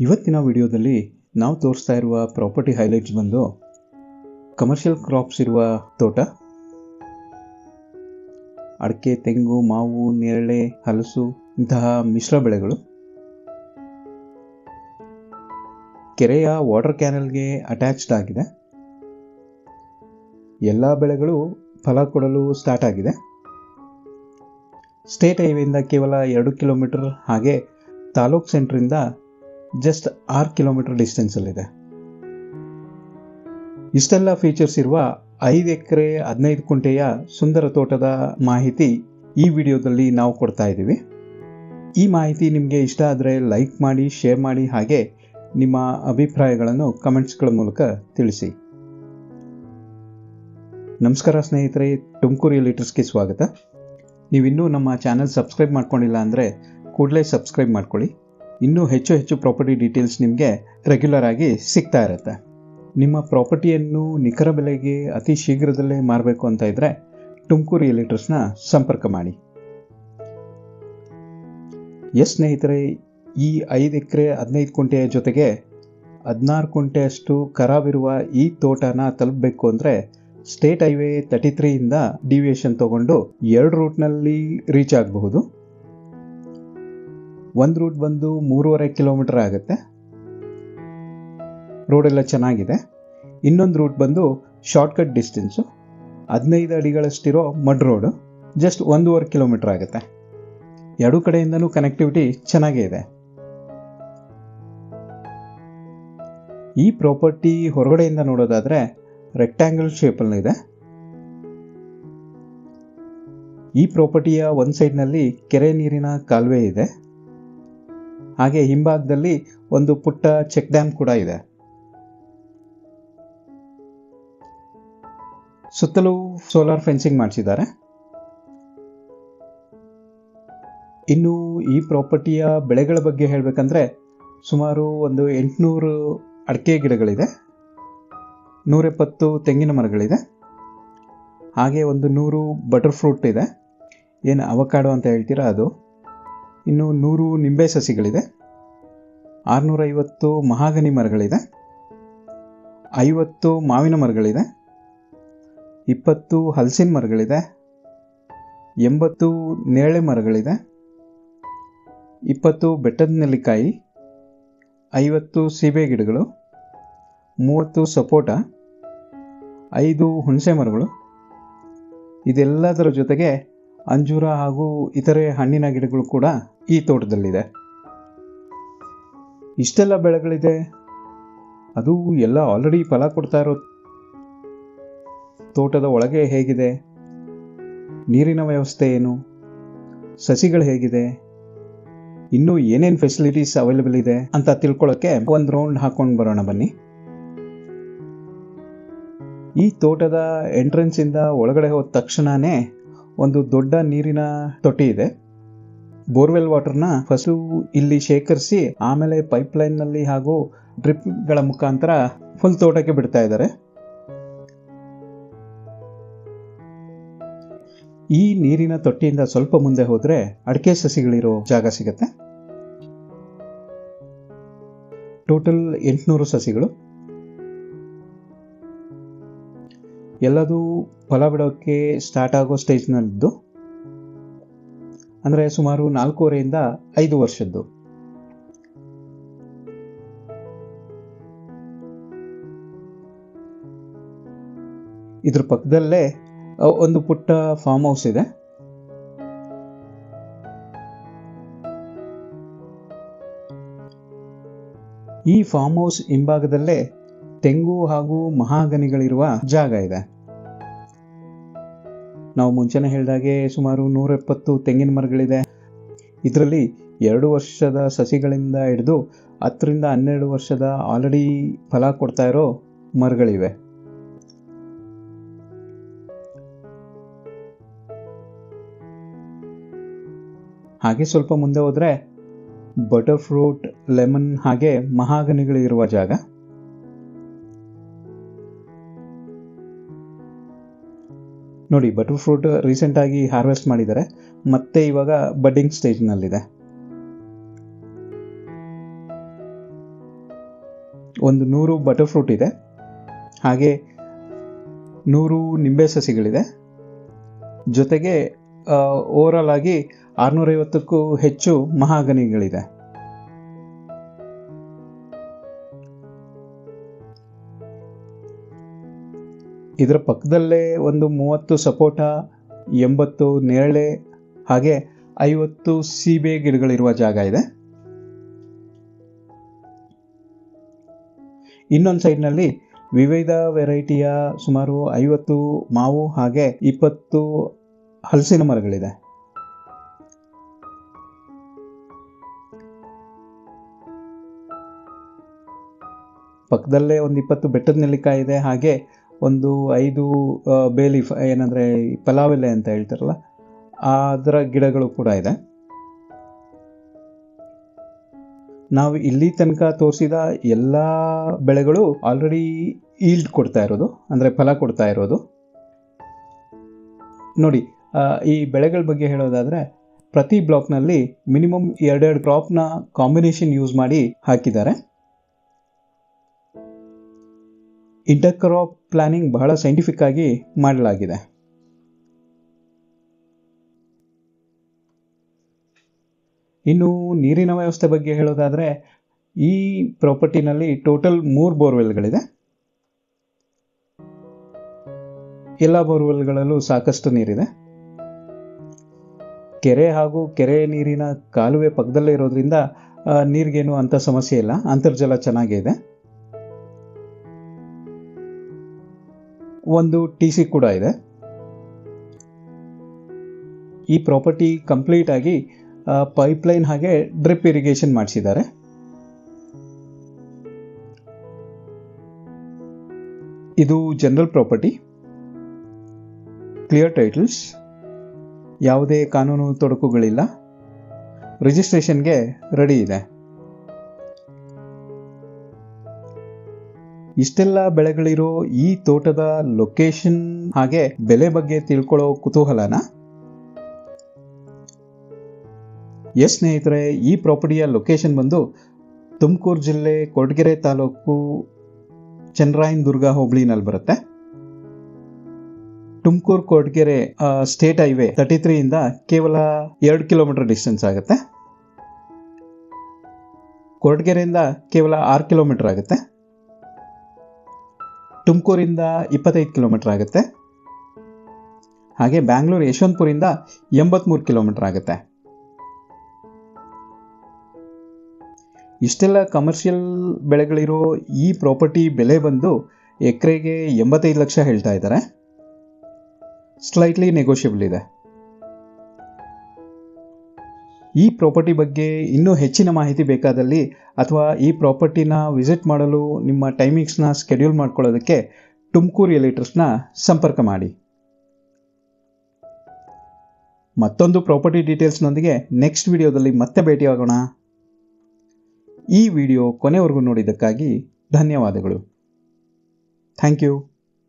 ಇವತ್ತಿನ ವಿಡಿಯೋದಲ್ಲಿ ನಾವು ತೋರಿಸ್ತಾ ಇರುವ ಪ್ರಾಪರ್ಟಿ ಹೈಲೈಟ್ಸ್ ಬಂದು ಕಮರ್ಷಿಯಲ್ ಕ್ರಾಪ್ಸ್ ಇರುವ ತೋಟ. ಅಡಿಕೆ, ತೆಂಗು, ಮಾವು, ನೇರಳೆ, ಹಲಸು ಇಂತಹ ಮಿಶ್ರ ಬೆಳೆಗಳು. ಕೆರೆಯ ವಾಟರ್ ಕ್ಯಾನಲ್ಗೆ ಅಟ್ಯಾಚ್ಡ್ ಆಗಿದೆ. ಎಲ್ಲ ಬೆಳೆಗಳು ಫಲ ಕೊಡಲು ಸ್ಟಾರ್ಟ್ ಆಗಿದೆ. ಸ್ಟೇಟ್ ಹೈವೇಯಿಂದ ಕೇವಲ ಎರಡು ಕಿಲೋಮೀಟರ್ ಹಾಗೆ ತಾಲೂಕ್ ಸೆಂಟ್ರಿಂದ ಜಸ್ಟ್ ಆರು ಕಿಲೋಮೀಟರ್ ಡಿಸ್ಟೆನ್ಸಲ್ಲಿದೆ ಇಷ್ಟೆಲ್ಲ ಫೀಚರ್ಸ್ ಇರುವ ಐದು ಎಕರೆ ಹದಿನೈದು ಕುಂಟೆಯ ಸುಂದರ ತೋಟದ ಮಾಹಿತಿ ಈ ವಿಡಿಯೋದಲ್ಲಿ ನಾವು ಕೊಡ್ತಾ ಇದ್ದೀವಿ. ಈ ಮಾಹಿತಿ ನಿಮಗೆ ಇಷ್ಟ ಆದರೆ ಲೈಕ್ ಮಾಡಿ ಶೇರ್ ಮಾಡಿ ಹಾಗೆ ನಿಮ್ಮ ಅಭಿಪ್ರಾಯಗಳನ್ನು ಕಮೆಂಟ್ಸ್ಗಳ ಮೂಲಕ ತಿಳಿಸಿ. ನಮಸ್ಕಾರ ಸ್ನೇಹಿತರೆ, ತುಮಕೂರು ಲೀಟರ್ಸ್ಗೆ ಸ್ವಾಗತ. ನೀವಿನ್ನೂ ನಮ್ಮ ಚಾನಲ್ ಸಬ್ಸ್ಕ್ರೈಬ್ ಮಾಡ್ಕೊಂಡಿಲ್ಲ ಅಂದರೆ ಕೂಡಲೇ ಸಬ್ಸ್ಕ್ರೈಬ್ ಮಾಡ್ಕೊಳ್ಳಿ. ಇನ್ನೂ ಹೆಚ್ಚು ಹೆಚ್ಚು ಪ್ರಾಪರ್ಟಿ ಡೀಟೇಲ್ಸ್ ನಿಮಗೆ ರೆಗ್ಯುಲರ್ ಆಗಿ ಸಿಗ್ತಾ ಇರುತ್ತೆ. ನಿಮ್ಮ ಪ್ರಾಪರ್ಟಿಯನ್ನು ನಿಖರ ಬೆಲೆಗೆ ಅತಿ ಶೀಘ್ರದಲ್ಲೇ ಮಾರಬೇಕು ಅಂತ ಇದ್ದರೆ ತುಮಕೂರು ರಿಯಲಿಟರ್ಸ್ನ ಸಂಪರ್ಕ ಮಾಡಿ. ಎಸ್ ಸ್ನೇಹಿತರೆ, ಈ ಐದು ಎಕರೆ ಹದಿನೈದು ಕುಂಟೆಯ ಜೊತೆಗೆ ಹದಿನಾರು ಕುಂಟೆಯಷ್ಟು ಖರಾಬಿರುವ ಈ ತೋಟನ ತಲುಪಬೇಕು ಅಂದರೆ ಸ್ಟೇಟ್ ಹೈವೇ ತರ್ಟಿ ತ್ರೀಯಿಂದ ಡಿವಿಯೇಷನ್ ತಗೊಂಡು ಎರಡು ರೂಟ್ನಲ್ಲಿ ರೀಚ್ ಆಗಬಹುದು. ಒಂದು ರೂಟ್ ಬಂದು ಮೂರುವರೆ ಕಿಲೋಮೀಟರ್ ಆಗುತ್ತೆ. ರೋಡೆಲ್ಲ ಚೆನ್ನಾಗಿದೆ. ಇನ್ನೊಂದು ರೂಟ್ ಬಂದು ಶಾರ್ಟ್ಕಟ್ ಡಿಸ್ಟೆನ್ಸು ಹದಿನೈದು ಅಡಿಗಳಷ್ಟಿರೋ ಮಡ್ ರೋಡು ಜಸ್ಟ್ ಒಂದೂವರೆ ಕಿಲೋಮೀಟರ್ ಆಗುತ್ತೆ. ಎರಡೂ ಕಡೆಯಿಂದನೂ ಕನೆಕ್ಟಿವಿಟಿ ಚೆನ್ನಾಗೇ ಇದೆ. ಈ ಪ್ರಾಪರ್ಟಿ ಹೊರಗಡೆಯಿಂದ ನೋಡೋದಾದರೆ ರೆಕ್ಟ್ಯಾಂಗಲ್ ಶೇಪಲ್ಲಿದೆ ಈ ಪ್ರಾಪರ್ಟಿಯ ಒಂದು ಸೈಡ್ನಲ್ಲಿ ಕೆರೆ ನೀರಿನ ಕಾಲುವೆ ಇದೆ. ಹಾಗೆ ಹಿಂಭಾಗದಲ್ಲಿ ಒಂದು ಪುಟ್ಟ ಚೆಕ್ ಡ್ಯಾಮ್ ಕೂಡ ಇದೆ. ಸುತ್ತಲೂ ಸೋಲಾರ್ ಫೆನ್ಸಿಂಗ್ ಮಾಡಿಸಿದ್ದಾರೆ. ಇನ್ನು ಈ ಪ್ರಾಪರ್ಟಿಯ ಬೆಳೆಗಳ ಬಗ್ಗೆ ಹೇಳಬೇಕಂದ್ರೆ ಸುಮಾರು ಒಂದು ಎಂಟುನೂರು ಅಡಿಕೆ ಗಿಡಗಳಿದೆ. ನೂರೆಪ್ಪತ್ತು ತೆಂಗಿನ ಮರಗಳಿದೆ. ಹಾಗೆ ಒಂದು ನೂರು ಬಟರ್ ಫ್ರೂಟ್ ಇದೆ. ಏನು ಅವಕಾಡೋ ಅಂತ ಹೇಳ್ತೀರಾ ಅದು? ಇನ್ನು ನೂರು ನಿಂಬೆ ಸಸಿಗಳಿದೆ ಆರುನೂರೈವತ್ತು ಮಹಾಗನಿ ಮರಗಳಿದೆ. ಐವತ್ತು ಮಾವಿನ ಮರಗಳಿದೆ. ಇಪ್ಪತ್ತು ಹಲಸಿನ ಮರಗಳಿದೆ. ಎಂಬತ್ತು ನೇರಳೆ ಮರಗಳಿದೆ. ಇಪ್ಪತ್ತು ಬೆಟ್ಟದ ನೆಲ್ಲಿಕಾಯಿ. ಐವತ್ತು ಸೀಬೆ ಗಿಡಗಳು. ಮೂವತ್ತು ಸಪೋಟ. ಐದು ಹುಣಸೆ ಮರಗಳು. ಇದೆಲ್ಲದರ ಜೊತೆಗೆ ಅಂಜೂರ ಹಾಗೂ ಇತರೆ ಹಣ್ಣಿನ ಗಿಡಗಳು ಕೂಡ ಈ ತೋಟದಲ್ಲಿದೆ. ಇಷ್ಟೆಲ್ಲ ಬೆಳೆಗಳಿದೆ? ಅದು ಎಲ್ಲ ಆಲ್ರೆಡಿ ಫಲ ಕೊಡ್ತಾ ಇರೋ ತೋಟದ ಒಳಗೆ ಹೇಗಿದೆ? ನೀರಿನ ವ್ಯವಸ್ಥೆ ಏನು? ಸಸಿಗಳು ಹೇಗಿದೆ? ಇನ್ನೂ ಏನೇನು ಫೆಸಿಲಿಟೀಸ್ ಅವೈಲೇಬಲ್ ಇದೆ ಅಂತ ತಿಳ್ಕೊಳ್ಳೋಕ್ಕೆ ಒಂದು ರೌಂಡ್ ಹಾಕೊಂಡು ಬರೋಣ ಬನ್ನಿ. ಈ ತೋಟದ ಎಂಟ್ರೆನ್ಸಿಂದ ಒಳಗಡೆ ಹೋದ ತಕ್ಷಣವೇ ಒಂದು ದೊಡ್ಡ ನೀರಿನ ತೊಟ್ಟಿ ಇದೆ. ಬೋರ್ವೆಲ್ ವಾಟರ್ನ ಫಸಲು ಇಲ್ಲಿ ಶೇಖರಿಸಿ ಆಮೇಲೆ ಪೈಪ್ಲೈನ್ನಲ್ಲಿ ಹಾಗೂ ಡ್ರಿಪ್ಗಳ ಮುಖಾಂತರ ಫುಲ್ ತೋಟಕ್ಕೆ ಬಿಡ್ತಾ ಇದ್ದಾರೆ. ಈ ನೀರಿನ ತೊಟ್ಟಿಯಿಂದ ಸ್ವಲ್ಪ ಮುಂದೆ ಹೋದರೆ ಅಡಿಕೆ ಸಸಿಗಳಿರೋ ಜಾಗ ಸಿಗುತ್ತೆ. ಟೋಟಲ್ ಎಂಟುನೂರು ಸಸಿಗಳು. ಎಲ್ಲದೂ ಫಲ ಬಿಡೋಕ್ಕೆ ಸ್ಟಾರ್ಟ್ ಆಗೋ ಸ್ಟೇಜ್ನಲ್ಲಿದ್ದು ಅಂದರೆ ಸುಮಾರು ನಾಲ್ಕೂವರೆಯಿಂದ ಐದು ವರ್ಷದ್ದು. ಇದ್ರ ಪಕ್ಕದಲ್ಲೇ ಒಂದು ಪುಟ್ಟ ಫಾರ್ಮ್ ಹೌಸ್ ಇದೆ. ಈ ಫಾರ್ಮ್ ಹೌಸ್ ಹಿಂಭಾಗದಲ್ಲೇ ತೆಂಗು ಹಾಗೂ ಮಹಾಗನಿಗಳಿರುವ ಜಾಗ ಇದೆ. ನಾವು ಮುಂಚೆನೆ ಹೇಳಿದಾಗೆ ಸುಮಾರು ನೂರ ಎಪ್ಪತ್ತು ತೆಂಗಿನ ಮರಗಳಿದೆ. ಇದರಲ್ಲಿ ಎರಡು ವರ್ಷದ ಸಸಿಗಳಿಂದ ಹಿಡಿದು ಹತ್ತರಿಂದ ಹನ್ನೆರಡು ವರ್ಷದ ಆಲ್ರೆಡಿ ಫಲ ಕೊಡ್ತಾ ಇರೋ ಮರಗಳಿವೆ. ಹಾಗೆ ಸ್ವಲ್ಪ ಮುಂದೆ ಹೋದರೆ ಬಟರ್ ಫ್ರೂಟ್ ಲೆಮನ್ ಹಾಗೆ ಮಹಾಗನಿಗಳಿರುವ ಜಾಗ. ನೋಡಿ ಬಟರ್ ಫ್ರೂಟ್ ರೀಸೆಂಟಾಗಿ ಹಾರ್ವೆಸ್ಟ್ ಮಾಡಿದ್ದಾರೆ. ಮತ್ತೆ ಇವಾಗ ಬಡ್ಡಿಂಗ್ ಸ್ಟೇಜ್ನಲ್ಲಿದೆ ಒಂದು ನೂರು ಬಟರ್ ಫ್ರೂಟ್ ಇದೆ. ಹಾಗೆ ನೂರು ನಿಂಬೆ ಸಸಿಗಳಿದೆ. ಜೊತೆಗೆ ಓವರಾಲ್ ಆಗಿ ಆರುನೂರೈವತ್ತಕ್ಕೂ ಹೆಚ್ಚು ಮಹಾಗನಿಗಳಿದೆ. ಇದರ ಪಕ್ಕದಲ್ಲೇ ಒಂದು ಮೂವತ್ತು ಸಪೋಟ, ಎಂಬತ್ತು ನೇರಳೆ, ಹಾಗೆ ಐವತ್ತು ಸೀಬೆ ಗಿಡಗಳಿರುವ ಜಾಗ ಇದೆ. ಇನ್ನೊಂದು ಸೈಡ್ನಲ್ಲಿ ವಿವಿಧ ವೆರೈಟಿಯ ಸುಮಾರು ಐವತ್ತು ಮಾವು ಹಾಗೆ ಇಪ್ಪತ್ತು ಹಲಸಿನ ಮರಗಳಿದೆ. ಪಕ್ಕದಲ್ಲೇ ಒಂದು ಇಪ್ಪತ್ತು ಬೆಟ್ಟದ ನೆಲ್ಲಿಕಾಯಿ ಇದೆ. ಹಾಗೆ ಒಂದು ಐದು ಬೇಲಿ ಏನಂದರೆ ಪಲಾವ್ ಎಲೆ ಅಂತ ಹೇಳ್ತಾರಲ್ಲ, ಅದರ ಗಿಡಗಳು ಕೂಡ ಇದೆ. ನಾವು ಇಲ್ಲಿ ತನಕ ತೋರಿಸಿದ ಎಲ್ಲ ಬೆಳೆಗಳು ಆಲ್ರೆಡಿ ಈಲ್ಡ್ ಕೊಡ್ತಾ ಇರೋದು, ಅಂದರೆ ಫಲ ಕೊಡ್ತಾ ಇರೋದು. ನೋಡಿ ಈ ಬೆಳೆಗಳ ಬಗ್ಗೆ ಹೇಳೋದಾದರೆ, ಪ್ರತಿ ಬ್ಲಾಕ್ನಲ್ಲಿ ಮಿನಿಮಮ್ ಎರಡೆರಡು ಕ್ರಾಪ್ನ ಕಾಂಬಿನೇಷನ್ ಯೂಸ್ ಮಾಡಿ ಹಾಕಿದ್ದಾರೆ. ಇಂಟರ್ ಕ್ರಾಪ್ ಪ್ಲಾನಿಂಗ್ ಬಹಳ ಸೈಂಟಿಫಿಕ್ ಆಗಿ ಮಾಡಲಾಗಿದೆ. ಇನ್ನು ನೀರಿನ ವ್ಯವಸ್ಥೆ ಬಗ್ಗೆ ಹೇಳೋದಾದರೆ, ಈ ಪ್ರಾಪರ್ಟಿನಲ್ಲಿ ಟೋಟಲ್ ಮೂರು ಬೋರ್ವೆಲ್ಗಳಿದೆ ಎಲ್ಲ ಬೋರ್ವೆಲ್ಗಳಲ್ಲೂ ಸಾಕಷ್ಟು ನೀರಿದೆ. ಕೆರೆ ಹಾಗೂ ಕೆರೆ ನೀರಿನ ಕಾಲುವೆ ಪಕ್ಕದಲ್ಲೇ ಇರೋದ್ರಿಂದ ನೀರಿಗೇನು ಅಂಥ ಸಮಸ್ಯೆ ಇಲ್ಲ. ಅಂತರ್ಜಲ ಚೆನ್ನಾಗೇ ಒಂದು ಟಿ ಸಿ ಕೂಡ ಇದೆ. ಈ ಪ್ರಾಪರ್ಟಿ ಕಂಪ್ಲೀಟ್ ಆಗಿ ಪೈಪ್ಲೈನ್ ಹಾಗೆ ಡ್ರಿಪ್ ಇರಿಗೇಷನ್ ಮಾಡಿಸಿದ್ದಾರೆ. ಇದು ಜನರಲ್ ಪ್ರಾಪರ್ಟಿ. Clear titles. ಯಾವುದೇ ಕಾನೂನು ತೊಡಕುಗಳಿಲ್ಲ. ರಿಜಿಸ್ಟ್ರೇಷನ್ಗೆ ರೆಡಿ ಇದೆ. ಇಷ್ಟೆಲ್ಲ ಬೆಳೆಗಳಿರೋ ಈ ತೋಟದ ಲೊಕೇಶನ್ ಹಾಗೆ ಬೆಲೆ ಬಗ್ಗೆ ತಿಳ್ಕೊಳ್ಳೋ ಕುತೂಹಲನ? ಎಸ್ ಸ್ನೇಹಿತರೆ, ಈ ಪ್ರಾಪರ್ಟಿಯ ಲೊಕೇಶನ್ ಬಂದು ತುಮಕೂರು ಜಿಲ್ಲೆ ಕೊಡಗೆರೆ ತಾಲೂಕು ಚಂದ್ರಾಯನ್ ದುರ್ಗ ಹೋಬಳಿನಲ್ಲಿ ಬರುತ್ತೆ. Tumakuru Kodagere state highway thirty three ಇಂದ ಕೇವಲ ಎರಡು ಕಿಲೋಮೀಟರ್ ಡಿಸ್ಟೆನ್ಸ್ ಆಗುತ್ತೆ. ಕೊರಟಗೆರೆಯಿಂದ ಕೇವಲ ಆರು ಕಿಲೋಮೀಟರ್ ಆಗುತ್ತೆ. ತುಮಕೂರಿಂದ ಇಪ್ಪತ್ತೈದು ಕಿಲೋಮೀಟರ್ ಆಗುತ್ತೆ. ಹಾಗೆ ಬ್ಯಾಂಗ್ಳೂರು ಯಶವಂತಪುರಿಂದ ಎಂಬತ್ಮೂರು ಕಿಲೋಮೀಟರ್ ಆಗುತ್ತೆ. ಇಷ್ಟೆಲ್ಲ ಕಮರ್ಷಿಯಲ್ ಬೆಳೆಗಳಿರೋ ಈ ಪ್ರಾಪರ್ಟಿ ಬೆಲೆ ಬಂದು ಎಕರೆಗೆ ಎಂಬತ್ತೈದು ಲಕ್ಷ ಹೇಳ್ತಾ ಇದ್ದಾರೆ. ಸ್ಲೈಟ್ಲಿ ನೆಗೋಷಿಯಬಲ್ ಇದೆ. ಈ ಪ್ರಾಪರ್ಟಿ ಬಗ್ಗೆ ಇನ್ನೂ ಹೆಚ್ಚಿನ ಮಾಹಿತಿ ಬೇಕಾದಲ್ಲಿ ಅಥವಾ ಈ ಪ್ರಾಪರ್ಟಿನ ವಿಸಿಟ್ ಮಾಡಲು ನಿಮ್ಮ ಟೈಮಿಂಗ್ಸ್ನ ಸ್ಕೆಡ್ಯೂಲ್ ಮಾಡ್ಕೊಳ್ಳೋದಕ್ಕೆ ತುಮಕೂರು ಎಲಿಟ್ರಸ್ನ ಸಂಪರ್ಕ ಮಾಡಿ. ಮತ್ತೊಂದು ಪ್ರಾಪರ್ಟಿ ಡೀಟೇಲ್ಸ್ನೊಂದಿಗೆ ನೆಕ್ಸ್ಟ್ ವಿಡಿಯೋದಲ್ಲಿ ಮತ್ತೆ ಭೇಟಿಯಾಗೋಣ. ಈ ವಿಡಿಯೋ ಕೊನೆವರೆಗೂ ನೋಡಿದ್ದಕ್ಕಾಗಿ ಧನ್ಯವಾದಗಳು. Thank you